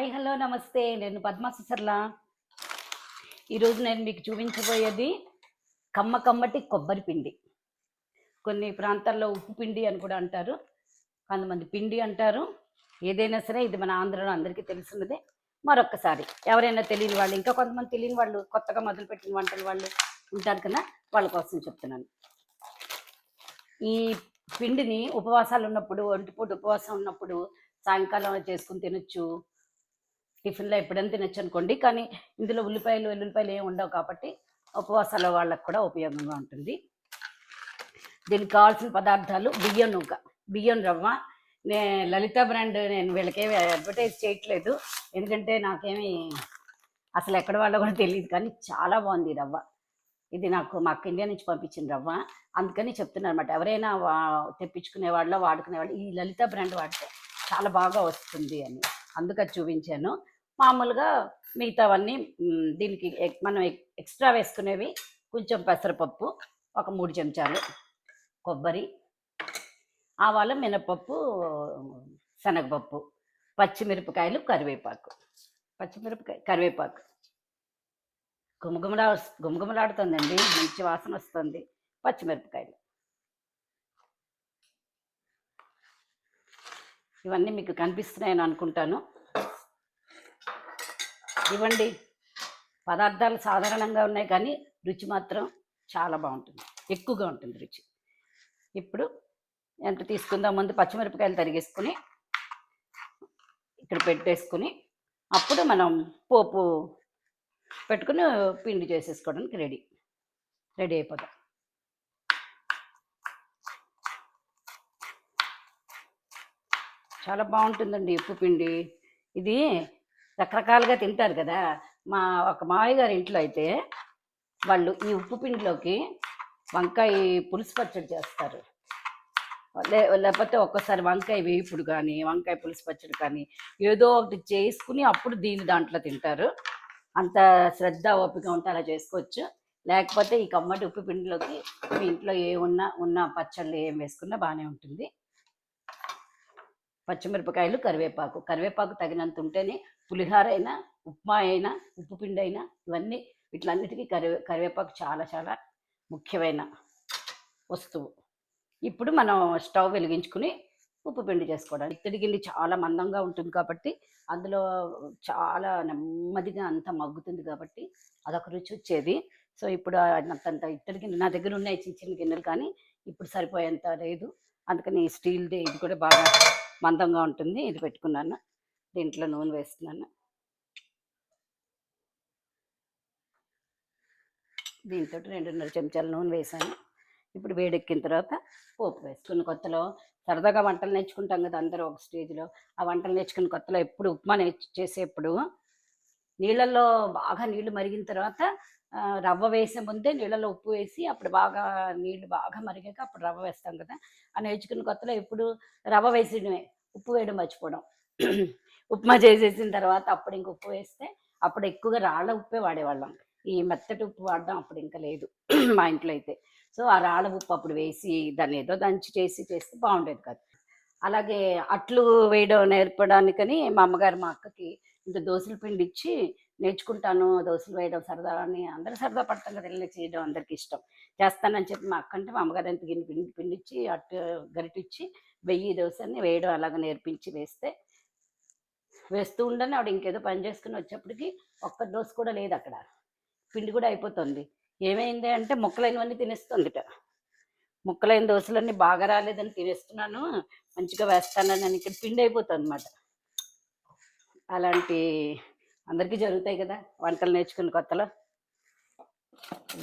Hi hello నమస్తే. నేను పద్మ సుసర్ల ఈరోజు నేను మీకు చూపించబోయేది కమ్మ కమ్మటి కొబ్బరి పిండి. కొన్ని ప్రాంతాల్లో ఉప్పు పిండి అని కూడా అంటారు. కొంతమంది పిండి అంటారు. ఏదైనా సరే ఇది మన ఆంధ్రలో అందరికీ తెలిసినదే. మరొక్కసారి ఎవరైనా తెలియని వాళ్ళు ఇంకా కొంతమంది తెలియని వాళ్ళు కొత్తగా మొదలుపెట్టిన వంటలు వాళ్ళు ఉంటారు కదా వాళ్ళ కోసం చెప్తున్నాను. ఈ పిండిని ఉపవాసాలు ఉన్నప్పుడు ఒంటిపూట ఉపవాసం ఉన్నప్పుడు సాయంకాలం చేసుకుని తినొచ్చు. టిఫిన్లో ఎప్పుడైనా తినొచ్చు అనుకోండి కానీ ఇందులో ఉల్లిపాయలు వెల్లుల్లిపాయలు ఏమి ఉండవు కాబట్టి ఉపవాసాల వాళ్ళకు కూడా ఉపయోగంగా ఉంటుంది. దీనికి కావాల్సిన పదార్థాలు బియ్యం నూక బియ్యం రవ్వ. నే లలిత బ్రాండ్ నేను వీళ్ళకేమి అడ్వర్టైజ్ చేయట్లేదు. ఎందుకంటే నాకేమి అసలు ఎక్కడ వాళ్ళో కూడా తెలియదు. కానీ చాలా బాగుంది రవ్వ. ఇది నాకు మాకు ఇండియా నుంచి పంపించిన రవ్వ. అందుకని చెప్తున్నాను అనమాట ఎవరైనా వా- తెప్పించుకునే వాళ్ళు వాడుకునే వాళ్ళు ఈ లలిత బ్రాండ్ వాడితే చాలా బాగా వస్తుంది అని. అందుకని చూపించాను. మామూలుగా మిగతావన్నీ దీనికి ఎక్- మనం ఎక్- ఎక్స్ట్రా వేసుకునేవి కొంచెం పెసరపప్పు ఒక మూడు చెంచాలు కొబ్బరి ఆవాలు మినపప్పు శనగపప్పు పచ్చిమిరపకాయలు కరివేపాకు. పచ్చిమిరపకాయ కరివేపాకు. గుమగుమలా గుమగుమలాడుతుందండి మంచి వాసన వస్తుంది పచ్చిమిరపకాయలు. ఇవన్నీ మీకు కనిపిస్తున్నాయని అనుకుంటాను. ఇవ్వండి. పదార్థాలు సాధారణంగా ఉన్నాయి కానీ రుచి మాత్రం చాలా బాగుంటుంది. ఎక్కువగా ఉంటుంది రుచి. ఇప్పుడు ఎంత తీసుకుందాం ముందు పచ్చిమిరపకాయలు తరిగేసుకుని ఇక్కడ పెట్టేసుకుని అప్పుడు మనం పోపు పెట్టుకుని పిండి చేసేసుకోవడానికి రెడీ. రెడీ అయిపోతాం. చాలా బాగుంటుందండి ఉప్పు పిండి. ఇది రకరకాలుగా తింటారు కదా. మా ఒక మావయ్య గారి ఇంట్లో అయితే వాళ్ళు ఈ ఉప్పు పిండిలోకి వంకాయ పులుసు పచ్చడి చేస్తారు. లే లేకపోతే ఒక్కసారి వంకాయ వేపుడు కానీ వంకాయ పులుసు పచ్చడి కానీ ఏదో ఒకటి చేసుకుని అప్పుడు దీని దాంట్లో తింటారు. అంత శ్రద్ధ ఓపిక ఉంటే అలా చేసుకోవచ్చు. లేకపోతే ఈ కమ్మటి ఉప్పు పిండిలోకి మీ ఇంట్లో ఏ ఉన్నా ఉన్న పచ్చళ్ళు ఏం వేసుకున్నా బాగానే ఉంటుంది. పచ్చిమిరపకాయలు కరివేపాకు. కరివేపాకు తగినంత ఉంటేనే పులిహార అయినా ఉప్మా అయినా ఉప్పు పిండి అయినా ఇవన్నీ వీటిలన్నిటికీ కరివే కరివేపాకు చాలా చాలా ముఖ్యమైన వస్తువు. ఇప్పుడు మనం స్టవ్ వెలిగించుకుని ఉప్పు పిండి చేసుకోవడానికి. ఇత్తడి గిన్నె చాలా మందంగా ఉంటుంది కాబట్టి అందులో చాలా నెమ్మదిగా అంతా మగ్గుతుంది కాబట్టి అదొక రుచి వచ్చేది. సో ఇప్పుడు అంతంత ఇత్తడి గిన్నె నా దగ్గర ఉన్నాయి చిన్న చిన్న గిన్నెలు కానీ ఇప్పుడు సరిపోయేంత లేదు. అందుకని స్టీల్ది ఇది కూడా బాగా మందంగా ఉంటుంది. ఇది పెట్టుకున్నాను. దీంట్లో నూనె వేస్తున్నాను. దీంతో రెండున్నర చెంచాల నూనె వేసాను. ఇప్పుడు వేడెక్కిన తర్వాత పోపు వేసుకున్న కొత్తలో సరదాగా వంటలు నేర్చుకుంటాం కదా అందరూ ఒక స్టేజ్లో. ఆ వంటలు నేర్చుకున్న కొత్తలో ఎప్పుడు ఉప్మా నేర్చు చేసేప్పుడు నీళ్ళల్లో బాగా నీళ్ళు మరిగిన తర్వాత రవ్వ వేసే ముందే నీళ్ళలో ఉప్పు వేసి అప్పుడు బాగా నీళ్ళు బాగా మరిగాక అప్పుడు రవ్వ వేస్తాం కదా. ఆ నేర్చుకున్న కొత్తలో ఎప్పుడు రవ్వ వేసేయడమే ఉప్పు వేయడం మర్చిపోవడం. ఉప్మా చేసేసిన తర్వాత అప్పుడు ఇంక ఉప్పు వేస్తే అప్పుడు ఎక్కువగా రాళ్ళ ఉప్పే వాడేవాళ్ళం. ఈ మెత్తటి ఉప్పు వాడడం అప్పుడు ఇంకా లేదు మా ఇంట్లో అయితే. సో ఆ రాళ్ళ ఉప్పు అప్పుడు వేసి దాన్ని ఏదో దంచి చేసి చేస్తే బాగుండేది కాదు. అలాగే అట్లు వేయడం నేర్పడానికని మా అమ్మగారు మా అక్కకి ఇంత దోశల పిండి ఇచ్చి నేర్చుకుంటాను దోశలు వేయడం సరదా అని అందరూ సరదా పడతాం కదా వెళ్ళి చేయడం అందరికి ఇష్టం. చేస్తానని చెప్పి మా అక్క అంటే మా అమ్మగారు ఎంత గిన్నె పిండి పిండి ఇచ్చి అట్టు గరిటిచ్చి వెయ్యి దోశని వేయడం అలాగ నేర్పించి వేస్తే వేస్తూ ఉండని. ఆవిడ ఇంకేదో పని చేసుకుని వచ్చేప్పటికి ఒక్క దోశ కూడా లేదు అక్కడ. పిండి కూడా అయిపోతుంది. ఏమైంది అంటే ముక్కలైనవన్నీ తినేస్తుంది ముక్కలైన దోశలన్నీ బాగా రాలేదని తినేస్తున్నాను. మంచిగా వేస్తానని అని ఇక్కడ పిండి అయిపోతుంది అనమాట అలాంటి అందరికీ జరుగుతాయి కదా వంటలు నేర్చుకున్న కొత్తలో.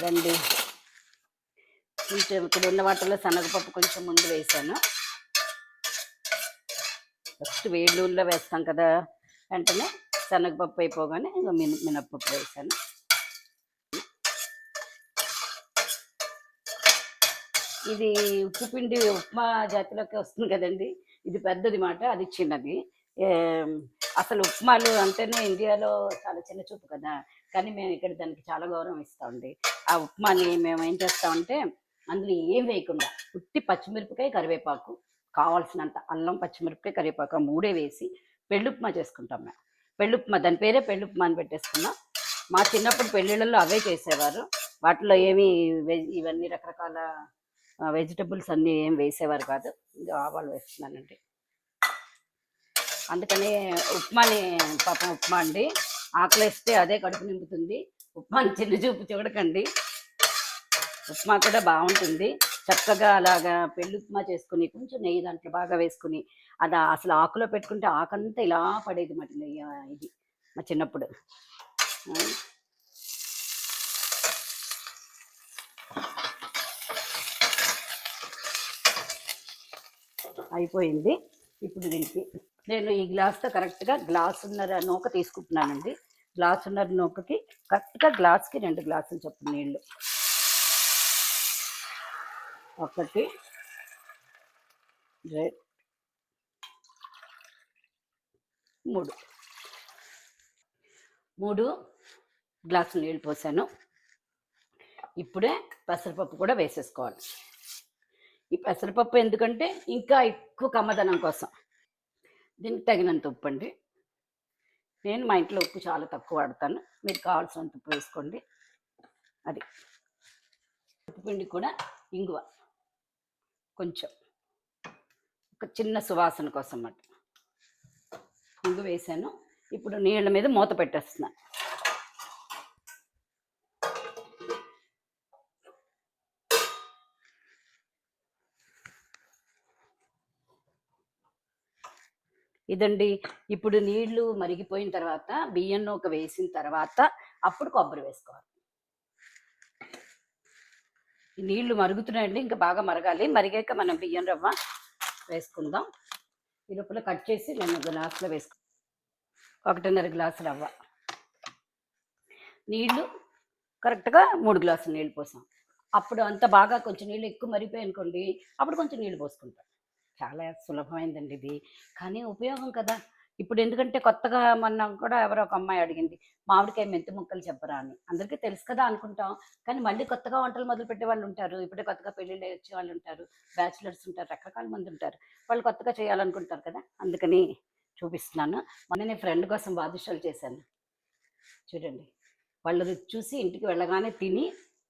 రండి. కొంచెం ఇక్కడ ఉన్న వాటిలో శనగపప్పు కొంచెం ముందు వేసాను. ఫస్ట్ వేడి నూనెలో వేస్తాం కదా. వెంటనే శనగపప్పు అయిపోగానే ఇంకో మిన మినప్పప్పు వేసాను. ఇది ఉప్పు పిండి ఉప్మా జాతిలోకి వస్తుంది కదండి. ఇది పెద్దది మాట అది చిన్నది. అసలు ఉప్మాలు అంటేనే ఇండియాలో చాలా చిన్న చూపు కదా. కానీ మేము ఇక్కడ దానికి చాలా గౌరవం ఇస్తామండి. ఆ ఉప్మాని మేము ఏం చేస్తామంటే అందులో ఏం వేయకుండా ఉట్టి పచ్చిమిరపకాయ కరివేపాకు కావాల్సినంత అల్లం పచ్చిమిరపకాయ కరివేపాకు మూడే వేసి పెళ్ళి ఉప్మా చేసుకుంటాం మేము. పెళ్ళి ఉప్మా దాని పేరే పెళ్ళుప్మా అని పెట్టేసుకున్నాం. మా చిన్నప్పుడు పెళ్ళిళ్ళల్లో అవే చేసేవారు. వాటిలో ఏమి వెజ్ ఇవన్నీ రకరకాల వెజిటబుల్స్ అన్నీ ఏం వేసేవారు కాదు. ఆవాలు వేస్తున్నానండి. అందుకని ఉప్మాని పాపం ఉప్మా అండి. ఆకలిస్తే అదే కడుపు నింపుతుంది. ఉప్మాని చిన్న చూపు చూడకండి. ఉప్మా కూడా బాగుంటుంది. చక్కగా అలాగా పెళ్ళి ఉప్మా చేసుకుని కొంచెం నెయ్యి దాంట్లో బాగా వేసుకుని అది అసలు ఆకులో పెట్టుకుంటే ఆకంతా ఇలా పడేది మాట నెయ్యి ఇది మా చిన్నప్పుడు. అయిపోయింది. ఇప్పుడు దీనికి నేను ఈ గ్లాస్తో కరెక్ట్గా గ్లాసున్నర నూక తీసుకుంటున్నానండి. గ్లాసున్నర నూకకి కరెక్ట్గా గ్లాస్కి రెండు గ్లాసులు చొప్పున నీళ్ళు. ఒకటి మూడు. మూడు గ్లాసులు నీళ్ళు పోసాను. ఇప్పుడే పెసరపప్పు కూడా వేసేసుకోవాలి. ఈ పెసరపప్పు ఎందుకంటే ఇంకా ఎక్కువ కమ్మదనం కోసం. దీనికి తగినంత ఉప్పు అండి నేను మా ఇంట్లో ఉప్పు చాలా తక్కువ వాడతాను. మీరు కావాల్సినంత ఉప్పు వేసుకోండి. అది. ఉప్పుపిండి కూడా ఇంగువ. కొంచెం. ఒక చిన్న సువాసన కోసం అన్నమాట ఇంగు వేసాను. ఇప్పుడు నీళ్ళ మీద మూత పెట్టేస్తున్నాను ఇదండి. ఇప్పుడు నీళ్ళు మరిగిపోయిన తర్వాత బియ్యం ఒక వేసిన తర్వాత అప్పుడు కొబ్బరి వేసుకోవాలి. నీళ్ళు మరుగుతున్నాయండి ఇంకా బాగా మరగాలి. మరిగాక మనం బియ్యం రవ్వ వేసుకుందాం. ఈ లోపల కట్ చేసి నేను గ్లాసులో వేసుకు ఒకటిన్నర గ్లాసు రవ్వ. నీళ్ళు కరెక్ట్గా మూడు గ్లాసులు నీళ్ళు పోసాం. అప్పుడు అంత బాగా కొంచెం నీళ్ళు ఎక్కువ మరిగిపోయి అనుకోండి అప్పుడు కొంచెం నీళ్ళు పోసుకుంటాం. చాలా సులభమైందండి ఇది. కానీ ఉపయోగం కదా! ఇప్పుడు ఎందుకంటే కొత్తగా మొన్న కూడా ఎవరో ఒక అమ్మాయి అడిగింది మామిడికాయ మెంతి ముక్కలు చెప్పరా అని. అందరికీ తెలుసు కదా అనుకుంటాం. కానీ మళ్ళీ కొత్తగా వంటలు మొదలు పెట్టే వాళ్ళు ఉంటారు. ఇప్పుడే కొత్తగా పెళ్ళిళ్ళు వచ్చే వాళ్ళు ఉంటారు. బ్యాచిలర్స్ ఉంటారు. రకరకాల మంది ఉంటారు. వాళ్ళు కొత్తగా చేయాలనుకుంటారు కదా! అందుకని చూపిస్తున్నాను. మొన్న నేను ఫ్రెండ్ కోసం బాదుషాలు చేశాను. చూడండి. వాళ్ళు చూసి ఇంటికి వెళ్ళగానే తిని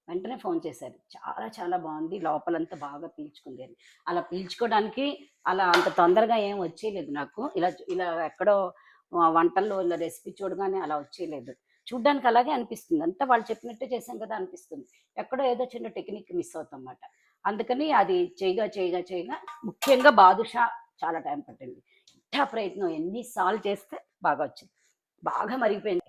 వెంటనే ఫోన్ చేశారు. చాలా చాలా బాగుంది. లోపలంతా బాగా పీల్చుకుంది అని అలా పీల్చుకోవడానికి అలా అంత తొందరగా ఏం వచ్చేయలేదు నాకు. ఇలా ఇలా ఎక్కడో వంటల్లో ఇలా రెసిపీ చూడగానే అలా వచ్చేయలేదు. చూడ్డానికి అలాగే అనిపిస్తుంది. అంతా వాళ్ళు చెప్పినట్టే చేశాం కదా అనిపిస్తుంది. ఎక్కడో ఏదో చిన్న టెక్నిక్ మిస్ అవుతాం అన్నమాట అందుకని అది చేయగా చేయగా చేయగా ముఖ్యంగా బాదుషా చాలా టైం పట్టింది. ఇట్టా ప్రయత్నం ఎన్నిసార్లు చేస్తే బాగా వచ్చింది. బాగా మరిగిపోయింది.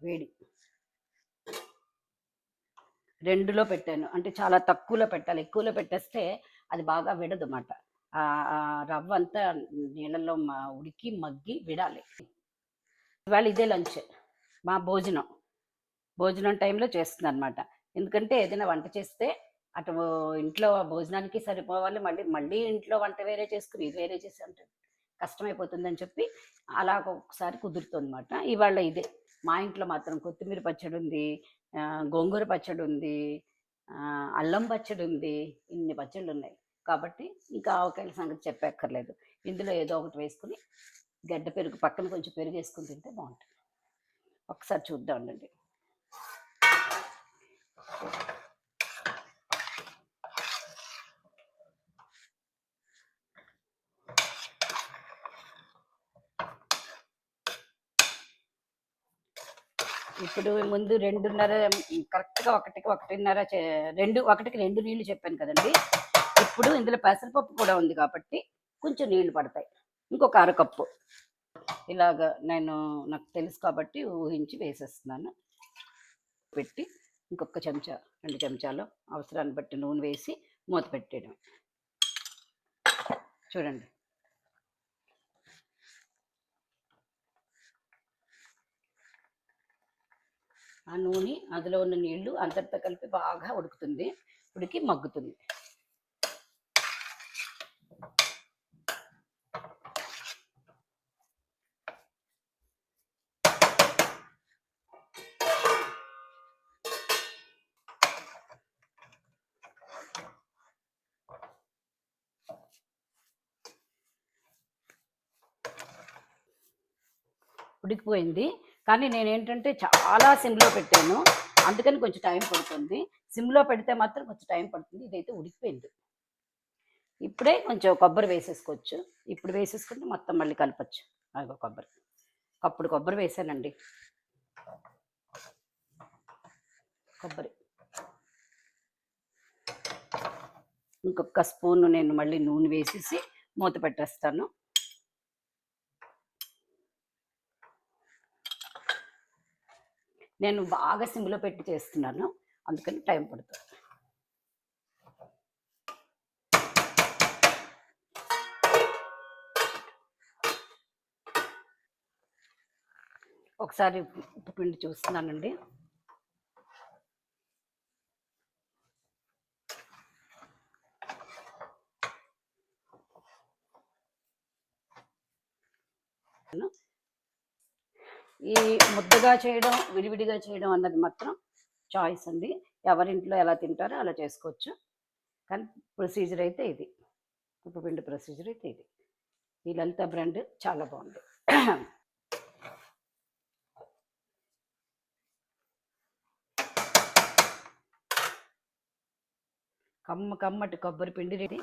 వేడి. రెండులో పెట్టాను. అంటే చాలా తక్కువలో పెట్టాలి. ఎక్కువలో పెట్టేస్తే అది బాగా విడదు అన్నమాట ఆ రవ్వ అంతా నీళ్ళలో ఉడికి మగ్గి విడాలి. ఇవాళ ఇదే లంచ్. మా భోజనం. భోజనం టైంలో చేస్తుంది అనమాట ఎందుకంటే ఏదైనా వంట చేస్తే అటు ఇంట్లో భోజనానికి సరిపోవాలి. మళ్ళీ మళ్ళీ ఇంట్లో వంట వేరే చేసుకుని ఇది వేరే చేసి అంటే కష్టమైపోతుందని చెప్పి అలా ఒకసారి కుదురుతుంది అనమాట ఇవాళ ఇదే. మా ఇంట్లో మాత్రం కొత్తిమీర పచ్చడి ఉంది గోంగూర పచ్చడి ఉంది అల్లం పచ్చడి ఉంది ఇన్ని పచ్చళ్ళు ఉన్నాయి కాబట్టి ఇంకా ఆవకాయల సంగతి చెప్పక్కర్లేదు. ఇందులో ఏదో ఒకటి వేసుకుని గడ్డ పెరుగు పక్కన కొంచెం పెరుగు వేసుకుని తింటే బాగుంటుంది. ఒకసారి చూద్దాం ఉండండి. ఇప్పుడు ముందు రెండున్నర కరెక్ట్గా ఒకటికి ఒకటిన్నర రెండు ఒకటికి రెండు నీళ్ళు చెప్పాను కదండి. ఇప్పుడు ఇందులో పెసరపప్పు కూడా ఉంది కాబట్టి కొంచెం నీళ్ళు పడతాయి. ఇంకొక అరకప్పు. ఇలాగ నేను నాకు తెలుసు కాబట్టి ఊహించి వేసేస్తున్నాను. పెట్టి ఇంకొక చెంచా రెండు చెంచాలు అవసరాన్ని బట్టి నూనె వేసి మూత పెట్టేయడం చూడండి. ఆ నూనె అందులో ఉన్న నీళ్ళు అంతటితో కలిపి బాగా ఉడుకుతుంది. ఉడికి మగ్గుతుంది. ఉడికిపోయింది. కానీ నేను ఏంటంటే చాలా సిమ్లో పెట్టాను. అందుకని కొంచెం టైం పడుతుంది. సిమ్లో పెడితే మాత్రం కొంచెం టైం పడుతుంది. ఇదైతే ఉడికిపోయింది. ఇప్పుడే కొంచెం కొబ్బరి వేసేసుకోవచ్చు. ఇప్పుడు వేసేసుకుంటే మొత్తం మళ్ళీ కలపచ్చు. అదిగో కొబ్బరి. అప్పుడు కొబ్బరి వేసానండి. కొబ్బరి. ఇంకొక స్పూన్ నేను మళ్ళీ నూనె వేసేసి మూత పెట్టేస్తాను. నేను బాగా సిమ్లో పెట్టి చేస్తున్నాను. అందుకని టైం పడుతుంది. ఒకసారి ఉప్పు పిండి చూస్తున్నానండి ఈ విడిగా చేయడం విడివిడిగా చేయడం అన్నది మాత్రం చాయిస్ అండి. ఎవరింట్లో ఎలా తింటారో అలా చేసుకోవచ్చు. కానీ ప్రొసీజర్ అయితే ఇది. ఉప్పు పిండి ప్రొసీజర్ అయితే ఇది. ఈ లలిత బ్రాండ్ చాలా బాగుంది. కమ్మ కమ్మటి కొబ్బరి పిండి రెడీ.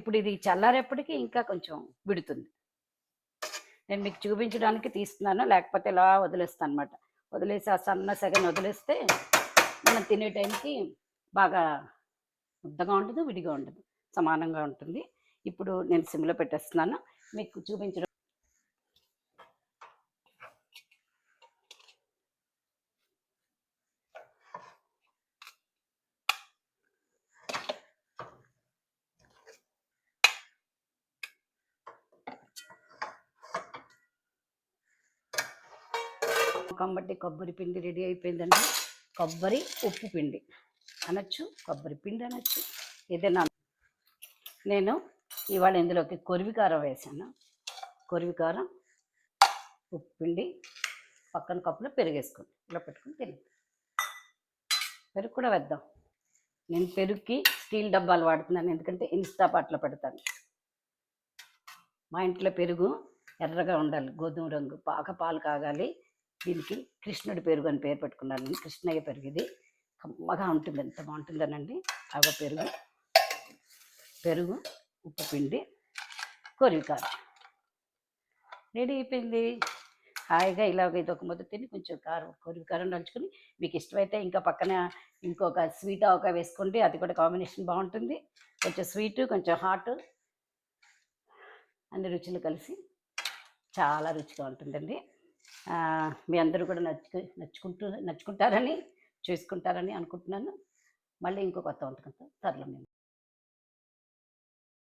ఇప్పుడు ఇది చల్లారేపటికి ఇంకా కొంచెం విడుతుంది. నేను మీకు చూపించడానికి తీస్తున్నాను లేకపోతే ఇలా వదిలేస్తాను అనమాట వదిలేసి ఆ సన్న సగం వదిలేస్తే మనం తినే టైంకి బాగా ముద్దగా ఉండదు విడిగా ఉండదు సమానంగా ఉంటుంది. ఇప్పుడు నేను సిమ్లో పెట్టేస్తున్నాను మీకు చూపించడం కమ్మటి కొబ్బరి పిండి రెడీ అయిపోయిందండి. కొబ్బరి ఉప్పు పిండి అనొచ్చు కొబ్బరి పిండి అనొచ్చు ఏదైనా నేను ఇవాళ ఇందులోకి కొరివికారం వేసాను. కొరివికారం ఉప్పు పిండి పక్కన కప్పులో పెరిగేసుకోండి. ఇలా పెట్టుకుని తిని పెరుగు కూడా వేద్దాం. నేను పెరుగుకి స్టీల్ డబ్బాలు వాడుతున్నాను ఎందుకంటే ఇన్స్టా పాట్లో పెడతాను. మా ఇంట్లో పెరుగు ఎర్రగా ఉండాలి గోధుమ రంగు బాగా పాలు కాగాలి దీనికి కృష్ణుడి పెరుగు అని పేరు పెట్టుకున్నాను. నేను కృష్ణయ్య పెరుగు ఇది. కమ్మగా ఉంటుంది. ఎంత బాగుంటుందనండి. అవ పెరుగు. పెరుగు ఉప్పు పిండి కొరివికారం. రెడీ అయిపోయింది హాయిగా ఇలాగ ఇది ఒక ముద్ద తిని కొంచెం కారం కొరివికారం నంచుకొని మీకు ఇష్టమైతే ఇంకా పక్కన ఇంకొక స్వీట్ ఆవకాయ వేసుకోండి. అది కూడా కాంబినేషన్ బాగుంటుంది. కొంచెం స్వీట్ కొంచెం హాట్ అన్ని రుచులు కలిసి చాలా రుచిగా ఉంటుందండి. మీ అందరూ కూడా నచ్చుకు నచ్చుకుంటూ నచ్చుకుంటారని చూసుకుంటారని అనుకుంటున్నాను. మళ్ళీ ఇంకో కొత్త వంటకంతో త్వరలో మేము.